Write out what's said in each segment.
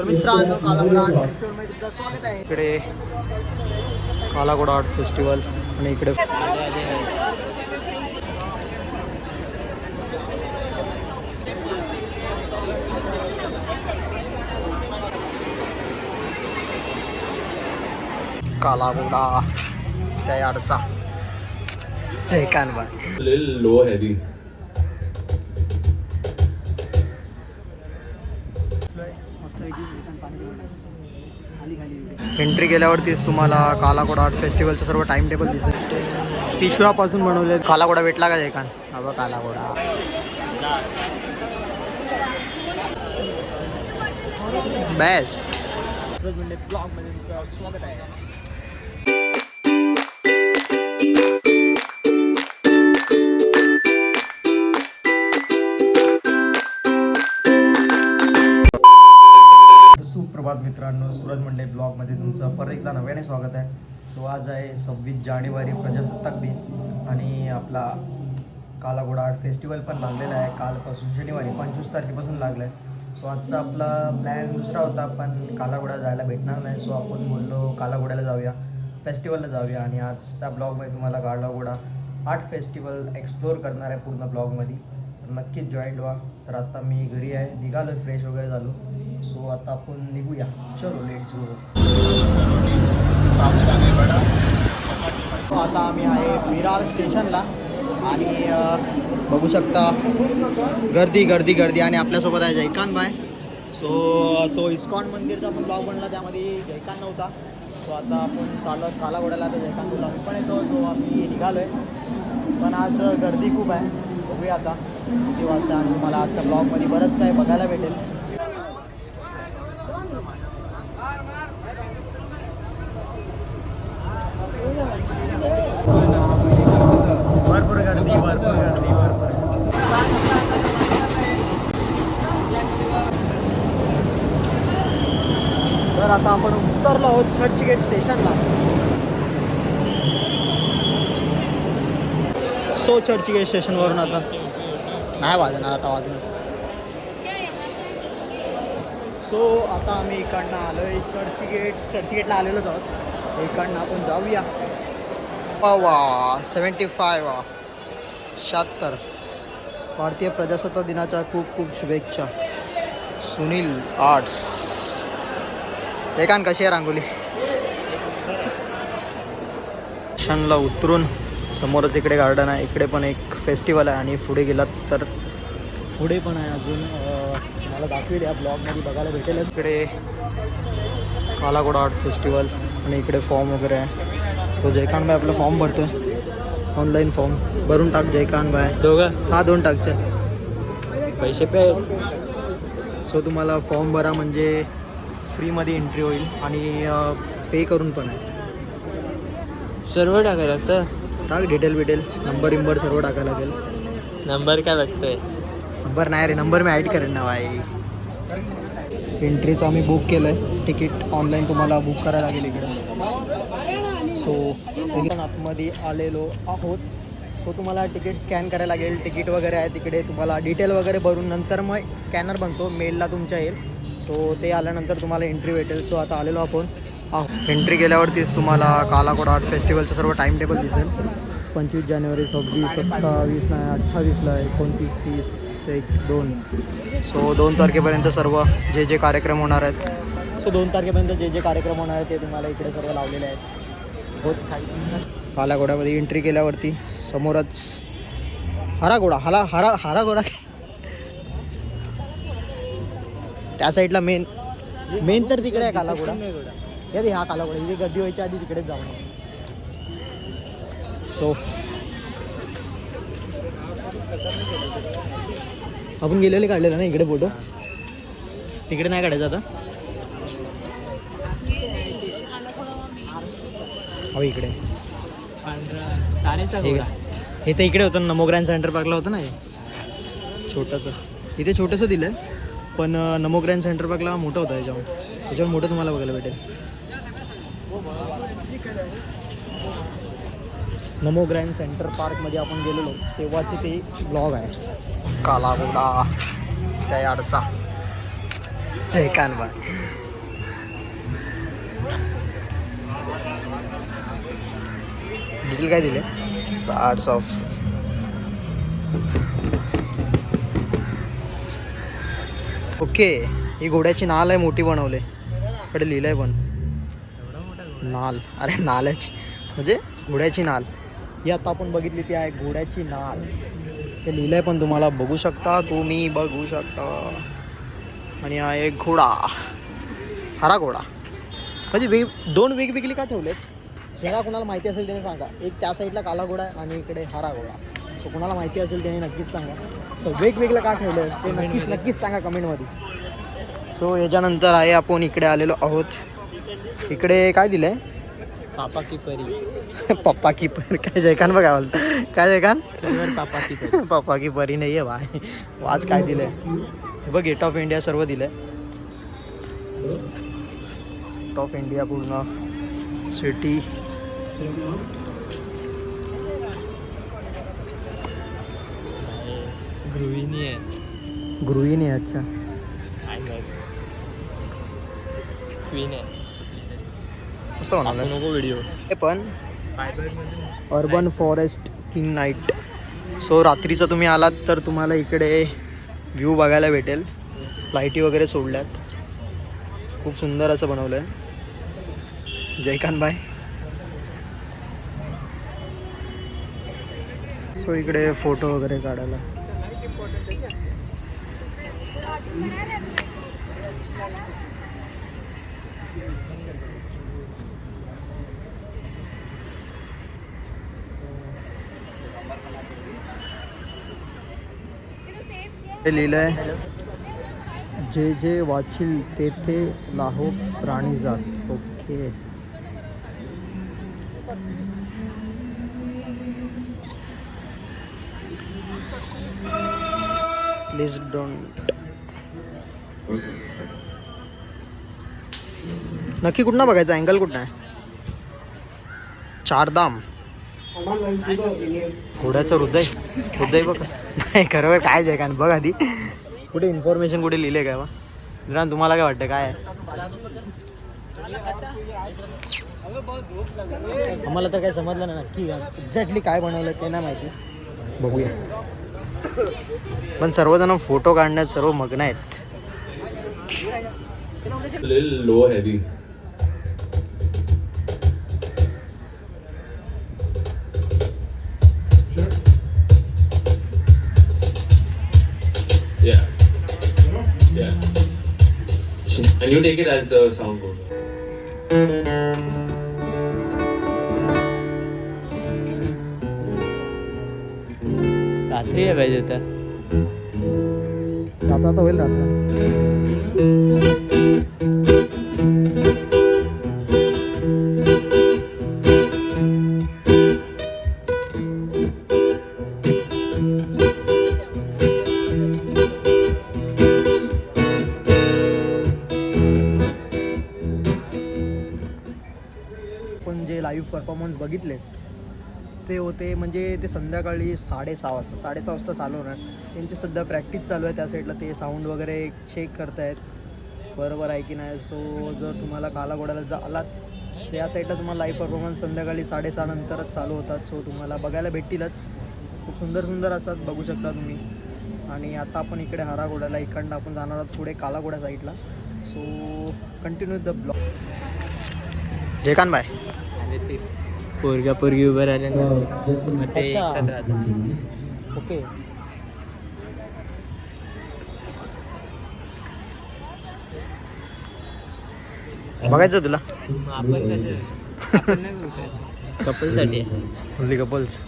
तर मित्रांनो कालागुडा आर्ट फेस्टिवलमध्ये तुमचं स्वागत आहे. इकडे कालागोडा आर्ट फेस्टिवल आणि इकडे कालागोडा त्या आडसा शेकानबाई a little एंट्री केल्यावरतीच तुम्हाला कालाकोडा आर्ट फेस्टिवलचं सर्व टाइम टेबल दिसेल. पिशव्यापासून बनवले. कालाकोडा भेटला का एकान हा बघ बेस्ट ब्लॉगमध्ये तुमचं स्वागत आहे. ब्लॉगमध्ये तुमचं परत एकदा नव्याने स्वागत आहे. सो आज आहे सव्वीस जानेवारी प्रजासत्ताक दिन आणि आपला कालाघोडा आर्ट फेस्टिवल पण लागलेला आहे. कालपासून शनिवारी पंचवीस तारखेपासून लागला आहे सो आजचा आपला प्लॅन दुसरा होता पण कालाघोडा जायला भेटणार नाही. सो आपण बोललो कालाघोड्याला जाऊया फेस्टिवलला जाऊया आणि आजच्या ब्लॉगमध्ये तुम्हाला कालाघोडा आर्ट फेस्टिवल एक्सप्लोअर करणार आहे पूर्ण ब्लॉगमध्ये. तर नक्कीच जॉईंट व्हा. तर आता मी घरी आहे निघालो फ्रेश वगैरे झालो. सो आता आपण निघूया. चलो लेट्स गो आता आम्ही आहे विरार स्टेशनला आणि बघू शकता गर्दी गर्दी गर्दी आणि आपल्यासोबत आहे जयकान बाय सो तो इस्कॉन मंदिरचा पण ब्लॉग बनला त्यामध्ये जयकान नव्हता. सो आता आपण चालत कालाघोड्याला आता जयकान ब्लॉग पण येतो. सो आम्ही निघालो आहे पण आज गर्दी खूप आहे. बघूया आता. किती वाजता आणि तुम्हाला आजच्या ब्लॉगमध्ये बरंच काही बघायला भेटेल. भरपूर गर्दी भरपूर गर्दी भरपूर तर आता आपण उतरलो आहोत चर्चगेट स्टेशनला. सो चर्चगेट स्टेशनवरून आता. नाही वाजणार आता वाजणार सो आता आम्ही इकडनं आलो आहे चर्चगेट चर्चगेटला आलेलोच आहोत. इकडनं आपण जाऊया. वा वा सेवन्टी फाय वा शहात्तर. भारतीय प्रजासत्ताक दिनाच्या खूप खूप शुभेच्छा. सुनील आर्ट्स. एकान कशी आहे रांगोली? स्टेशनला उतरून समोरच इकडे गार्डन आहे. इकडे पण एक फेस्टिवल आहे आणि पुढे गेलात तर? पुढे पण आहे अजून. मला दाखवेल या ब्लॉगमध्ये बघायला भेटेल इकडे कालागोडा आर्ट फेस्टिवल आणि इकडे फॉर्म वगैरे आहे. सो जयकांत भाई आपला फॉर्म भरतोय. ऑनलाईन फॉर्म भरून टाक जयकांत भाई दोघं? हा दोन टाकचे पैसे पे? सो तुम्हाला फॉर्म भरा म्हणजे फ्रीमध्ये एंट्री होईल आणि पे करून पण आहे. सर्व टाकायला लागतं? टाक डिटेल बिटेल. नंबर इंबर सर्व टाकायला लागेल. नंबर काय लागतंय नंबर नाही रे नंबर मी ॲड करेन ना भाई. एंट्रीचं आम्ही बुक केलं आहे तिकीट ऑनलाईन तुम्हाला बुक करायला लागेल इकडे. सो आतमध्ये आलेलो आहोत. सो तुम्हाला तिकीट स्कॅन करायला लागेल. तिकीट वगैरे आहे तिकडे. तुम्हाला डिटेल वगैरे भरून नंतर मग स्कॅनर बनतो. मेलला तुमच्या येईल. सो ते आल्यानंतर तुम्हाला एंट्री भेटेल. सो आता आलेलो आपण. एंट्री केल्यावरतीच तुम्हाला कालाकोडा आर्ट फेस्टिवलचं सर्व टाईम टेबल दिसेल. पंचवीस जानेवारी सव्वीस सत्तावीस नाही अठ्ठावीसला एकोणतीस तीस. एक दोन. सो दोन तारखेपर्यंत सर्व जे जे कार्यक्रम होणार आहेत. सो दोन तारखेपर्यंत जे जे कार्यक्रम होणार आहेत ते तुम्हाला इकडे सर्व लावलेले आहेत. बहुत काही एंट्री केल्यावरती समोरच हरा घोडा हरा हरा हरा घोडा. त्या साईडला मेन मेन तर तिकडे आहे कालाघोडा या हा कालाघोडा इथे गर्दी व्हायच्या आधी तिकडेच जाऊ सो आपण गेलेले काढलेलं ना इकडे फोटो तिकडे नाही काढायचं आता. हो इकडे. हे तर इकडे होतं नमो ग्रँड सेंटर पार्कला होतं ना हे. छोटंसं. इथे छोटंसं दिलं आहे पण अं, नमो ग्रँड सेंटर पार्कला मोठं होतं याच्यावर. त्याच्यावर मोठं तुम्हाला बघायला भेटेल. नमो ग्रँड सेंटर पार्कमध्ये आपण गेलेलो तेव्हाचे ते ब्लॉग आहे. काला घोडा त्या आडसा जयकान बाय डिटेल काय दिले? आर्ट्स ऑफ ओके ही घोड्याची नाल आहे मोठी बनवले. कडे लिहिलंय पण. नाल. अरे नालच. म्हणजे घोड्याची नाल. ही आता आपण बघितली ती आहे घोड्याची नाल. ते लिहिलंय पण तुम्हाला बघू शकता तुम्ही बघू शकता. आणि हा एक घोडा. हरा घोडा. म्हणजे वेग दोन वेगवेगळी का ठेवलेत? जरा कुणाला माहिती असेल त्याने सांगा. एक त्या साईडला काला घोडा आहे आणि इकडे हरा घोडा. सो कुणाला माहिती असेल त्याने नक्कीच सांगा. सो वेगवेगळं का ठेवलं ते नक्कीच नक्कीच सांगा कमेंटमध्ये. सो याच्यानंतर आहे आपण इकडे आलेलो आहोत. इकडे काय दिलंय? पापा की परी. पप्पा की पर. काय जयकान बघा बोलतो. काय जयकान पापा की परी. पप्पा की परी नाही आहे बाय वाच काय दिलंय? हे बघ गेट ऑफ इंडिया सर्व दिलंय. गेट ऑफ इंडिया पूर्ण. सिटी गृहिणी आहे. गृहिणी आहे अच्छा. क्वीन आहे. असं म्हणाल नको व्हिडिओ हे पण urban forest king night so रात्रीचं तुम्ही आलात तर तुम्हाला इकडे व्ह्यू बघायला भेटेल. लाईटी वगैरे सोडल्यात. खूप सुंदर असं बनवलं आहे जयकांत बाय. सो इकडे फोटो वगैरे काढायला. हे लिहिलं आहे. जे जे वाचील तेथे लाहो प्राणी जात. ओके. प्लीज डोंट नक्की कुठनं बघायचं? अँगल कुठनं आहे? चारधाम. घोड्याचं हृदय. हृदय बघ. नाही खरोखर काय आहे का बघ आधी. कुठे इन्फॉर्मेशन कुठे लिहिले काय बा? तुम्हाला काय वाटतं? काय आहे? आम्हाला तर काय समजलं नाही नक्की. एक्झॅक्टली काय बनवलं ते नाही माहिती. बघूया. पण सर्वजण फोटो काढण्यात सर्व मग्न आहेत. Low heavy And you take it as the sound goes. रात्री आहे पाहिजे होता आता तर होईल रात्र परफॉर्मन्स बघितले ते होते म्हणजे ते संध्याकाळी साडेसहा वाजता. साडेसहा वाजता चालू होणार. त्यांची सध्या प्रॅक्टिस चालू आहे त्या साईडला ते साऊंड वगैरे चेक करतायत. बरोबर आहे की नाही? सो जर तुम्हाला कालाघोड्याला जा आलात तर या साईडला तुम्हाला लाईव्ह परफॉर्मन्स संध्याकाळी साडेसहा नंतरच चालू होतात. सो तुम्हाला बघायला भेटतीलच. खूप सुंदर सुंदर असतात. बघू शकता तुम्ही. आणि आता आपण इकडे हरा घोड्याला इकडनं आपण जाणार आहोत पुढे कालाघोड्या साईडला so continue the blog Jaykant bye ते पोरगा पोरगी उभं राहिले ना मग ते अच्छा. एकसाथ राहतात. ओके. बघायचं तुला? मग आपण कसं आपण नाही कपलसाठी ओनली कपल्स.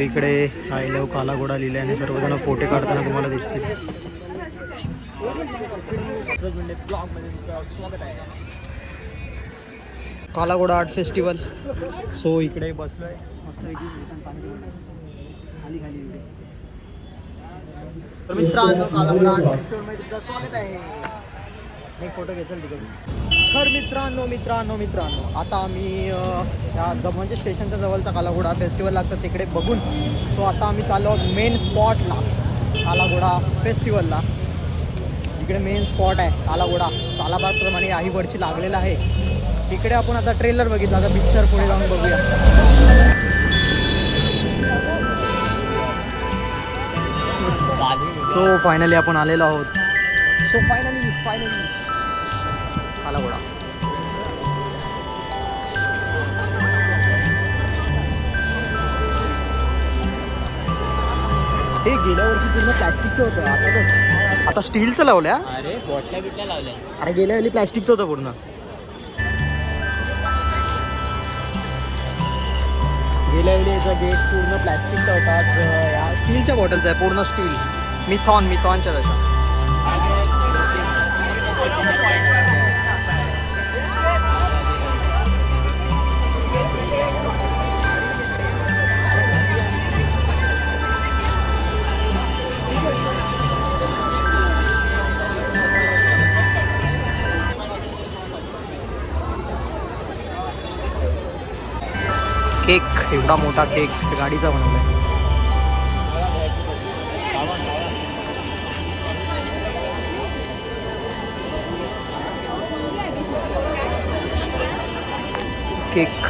इकडे आय लव काला घोडा लिहिला आणि सर्वजण फोटो काढताना तुम्हाला दिसतील. स्वागत आहे. काला घोडा आर्ट फेस्टिवल. सो इकडे बसलोय. खाली खाली मित्रांनो कालावडा आर्ट फेस्टिवलमध्ये तुमचं स्वागत आहे. एक फोटो घेचाल तिकडे तर मित्रांनो मित्रांनो मित्रांनो आता आम्ही अं, या ज म्हणजे स्टेशनच्या जवळचा कालाघोडा फेस्टिवल लागतं तिकडे बघून. सो आता आम्ही चाललो मेन स्पॉटला कालाघोडा फेस्टिवलला. इकडे मेन स्पॉट आहे कालाघोडा सालाबादप्रमाणे काही वर्षी लागलेला आहे. तिकडे आपण आता ट्रेलर बघितला आता पिक्चर पुढे जाऊन बघूया. सो फायनली आपण आलेलो आहोत. सो फायनली फायनली कालाघोडा हे गेल्या वर्षी पूर्ण प्लॅस्टिकचं होतं आता बघ. आता स्टीलचं लावल्या? अरे बॉटल्या बिटल्या लावल्या. अरे गेल्या वेळी प्लॅस्टिकचं होतं पूर्ण. गेल्या वेळी याचा गेट पूर्ण प्लॅस्टिकचा होता. या स्टीलच्या बॉटलचं आहे पूर्ण स्टील मिथॉन मिथॉनच्या तशा. एवढा मोठा केक गाडीचा बनवलाय. Cake.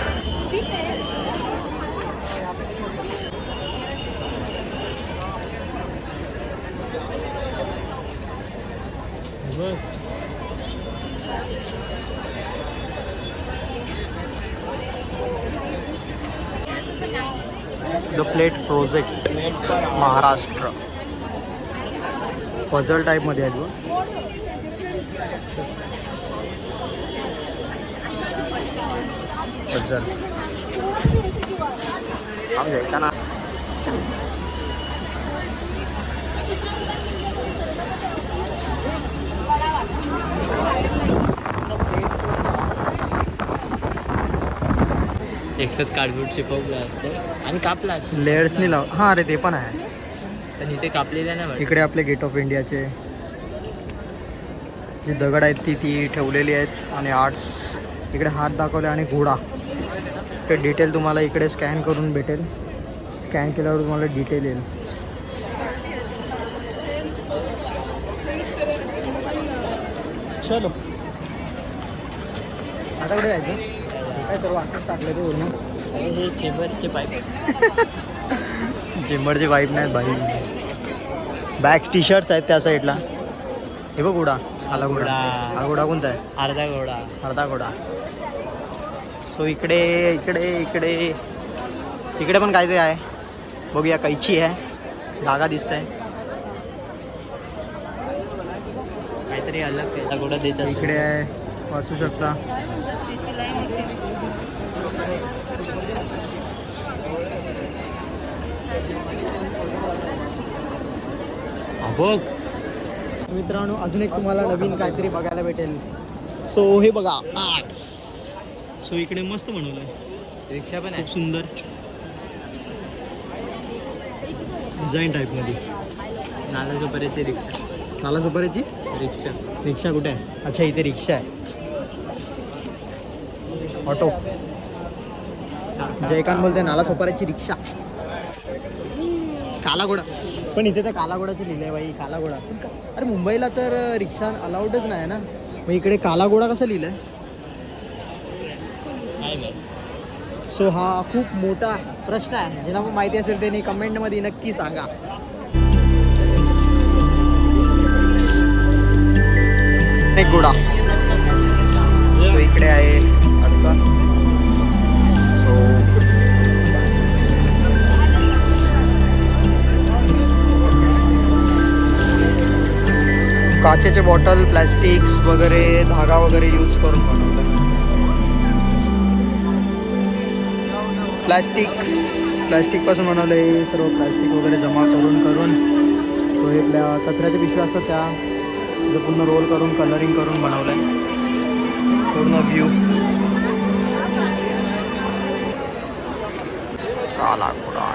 The plate project Maharashtra. आहे तू पझल आम घ्यायचा ना. एकसाथ कार्डबोर्ड शिकवलं असतं. आणि कापला असतं. लेयर्सनी लाव हां अरे ते पण आहे. पण इथे कापलेलं नाही इकडे आपले गेट ऑफ इंडियाचे जी दगड आहेत ती ती ठेवलेली आहेत आणि आर्ट्स इकडे हात दाखवले आणि घोडा. ते डिटेल तुम्हाला इकडे स्कॅन करून भेटेल. स्कॅन केल्यावर तुम्हाला डिटेल येईल. चलो. आता कुठे जायचं? काय सर्व असंच टाकलं ते पूर्ण अरे हे चेंबरचे पाईप वाईफ नाहीत भाई. बॅग टी शर्ट्स आहेत त्या साईडला हे बघ घोडा आला घोडा. हा घोडा कोणता आहे? अर्धा घोडा. अर्धा घोडा. सो इकडे इकडे इकडे. इकडे पण काहीतरी आहे. बघूया कैची आहे. धागा दिसत आहे काहीतरी अलग त्याचा घोडा देत असतो. इकडे आहे. वाचू शकता. बघ. मित्रांनो अजून एक तुम्हाला नवीन काहीतरी बघायला भेटेल. सो हे बघा आर्ट्स सो इकडे मस्त बनवलं आहे रिक्षा पण खूप आहे सुंदर. डिझाईन टाईपमध्ये नाला झोपऱ्याची रिक्षा. नाला सुपारीची रिक्षा. रिक्षा कुठे आहे? अच्छा इथे रिक्षा आहे. ऑटो. जयकांत बोलते नाला सोपाऱ्याची रिक्षा. कालाघोडा पण इथे तर कालागोडाचं लिहिलं आहे बाई कालाघोडा अरे मुंबईला तर रिक्षा अलाउडच नाही ना? मग इकडे कालाघोडा कसं लिहिलं आहे सो हा खूप मोठा प्रश्न आहे. ज्याला मग माहिती असेल त्यांनी कमेंटमध्ये नक्की सांगा. एक गोडा इकडे आहे. काचेचे बॉटल प्लॅस्टिक्स वगैरे धागा वगैरे यूज करून बनवलं प्लॅस्टिक्स प्लॅस्टिकपासून बनवलं हे सर्व प्लॅस्टिक वगैरे जमा करून करून तो हे प्लॅ कचऱ्याच्या पिशव्या असतात त्या पूर्ण रोल करून कलरिंग करून बनवलं आहे पूर्ण व्ह्यू काला घोडा.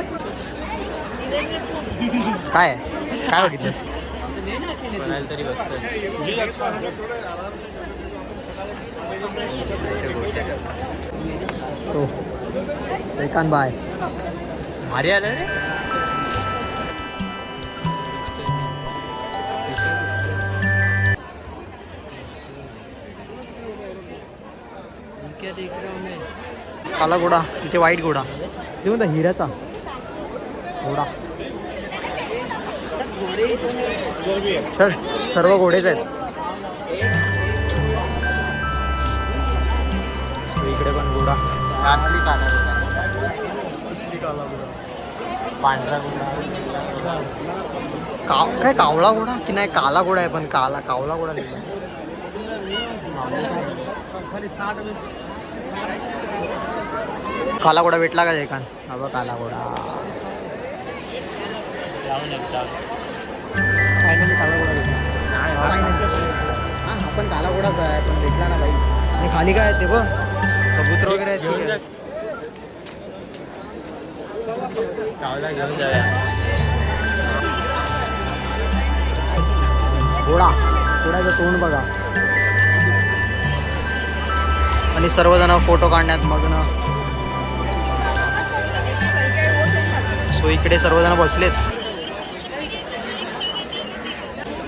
काय? काय बघितलं कोणाला तरी बघतोय सो एकान बाय. भारी आलं रे. काला घोडा इथे वाईट घोडा. ते म्हणता हिऱ्याचा. घोडा. सर सर्व घोडेच आहेत. इकडे पण घोडा. असली काला पांढरा काव काय कावळा घोडा? की नाही काला घोडा आहे पण काला कावला घोडा लिहिला काला घोडा भेटला का एकान? हा बघ काला घोडा. एकदा फायनली काला घोडा आपण काला घोडाच आहे पण भेटला ना बाई. आणि खाली काय ते बघ. कबूतर वगैरे आहेत घोडा. घोड्याचं तोंड बघा. आणि सर्वजण फोटो काढण्यात मग्न. सो इकडे सर्वजण बसलेत.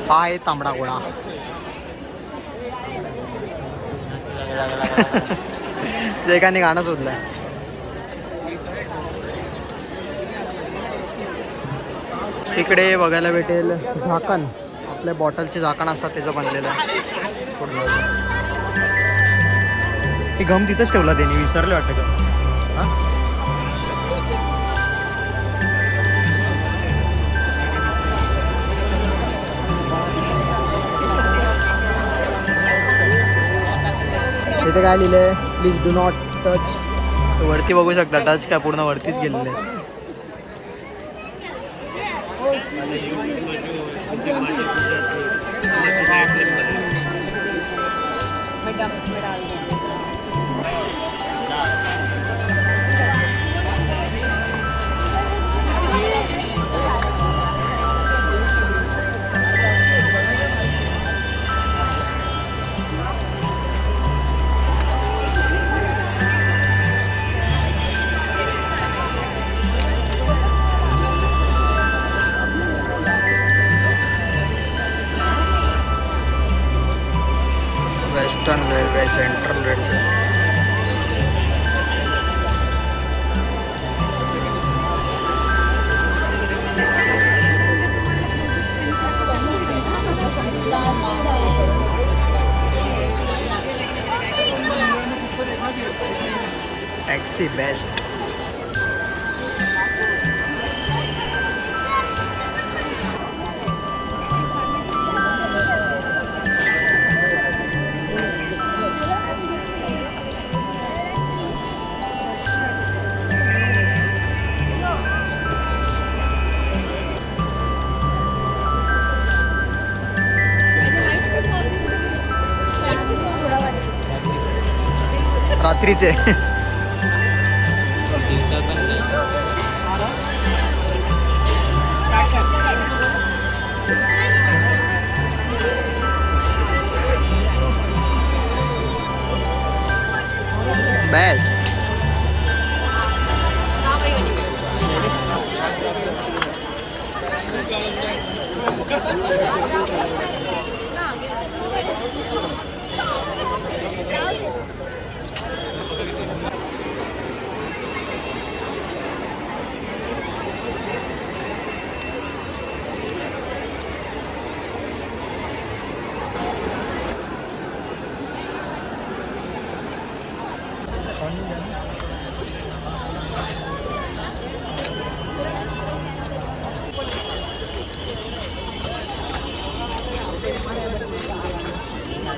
हा आहे तांबडा घोडा ते एकाने गाणं शोधलंय इकडे बघायला भेटेल झाकण. आपल्या बॉटलचे झाकण असतात त्याचं बनलेलं आहे. पूर्ण. ही गम तिथंच ठेवला त्यांनी विसरले वाटतं तिथे काय लिहिलंय? प्लीज डू नॉट टच वरती बघू शकता टच काय पूर्ण वरतीच गेलेलं आहे western railway central railway taxi BEST रात्रीचे दिवसा पण नाही बेस्ट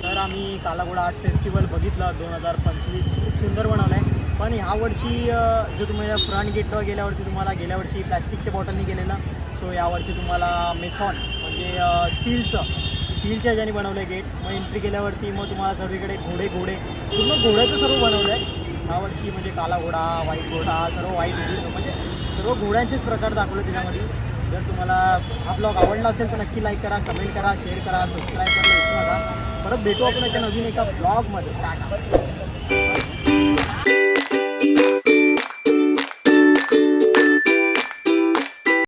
तर आम्ही कालाघोडा आर्ट फेस्टिवल बघितलं दोन हजार पंचवीस. खूप सुंदर बनवलं आहे पण ह्या जो तुम्हाला फ्रंट गेटवर गेल्यावरती तुम्हाला गेल्या वर्षी प्लॅस्टिकच्या बॉटलनी गेलेलं सो यावर्षी तुम्हाला मेथॉन म्हणजे स्टीलचं स्टीलच्या ह्याच्याने बनवलं आहे गेट मग एंट्री केल्यावरती मग तुम्हाला सर्वीकडे घोडे घोडे पूर्ण घोड्याचं सर्व बनवलं आहे ह्यावर्षी म्हणजे काला घोडा व्हाईट घोडा सर्व व्हाईट म्हणजे सर्व घोड्यांचेच प्रकार दाखवले त्याच्यामध्ये. जर तुम्हाला हा ब्लॉग आवडला असेल तर नक्की लाईक करा कमेंट करा शेअर करा सबस्क्राईब करा विसरू नका परत भेटू आपण एका नवीन एका ब्लॉगमध्ये टाटा